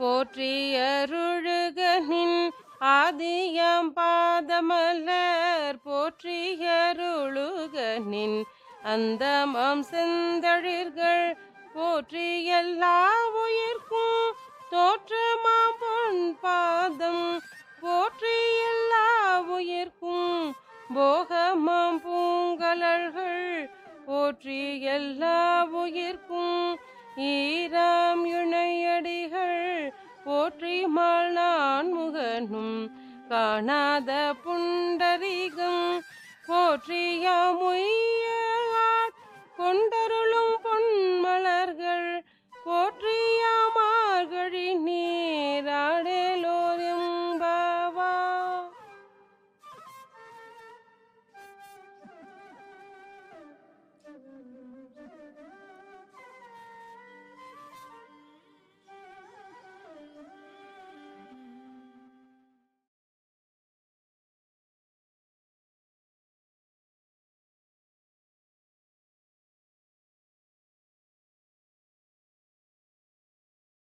போற்றியருழுகனின் ஆதியம் பாதமலர் போற்றியருளுகனின் அந்தமம் செந்தழிர்கள் போற்றி எல்லா உயிர்க்கும் தோற்றமாம் பொன் பாதம் போற்றி எல்லா உயிர்க்கும் போகமாம் பூங்கலர்கள் போற்றி எல்லா உயிர்க்கும் போற்றி நான் முகனும் காணாத புண்டரிகம். போற்றி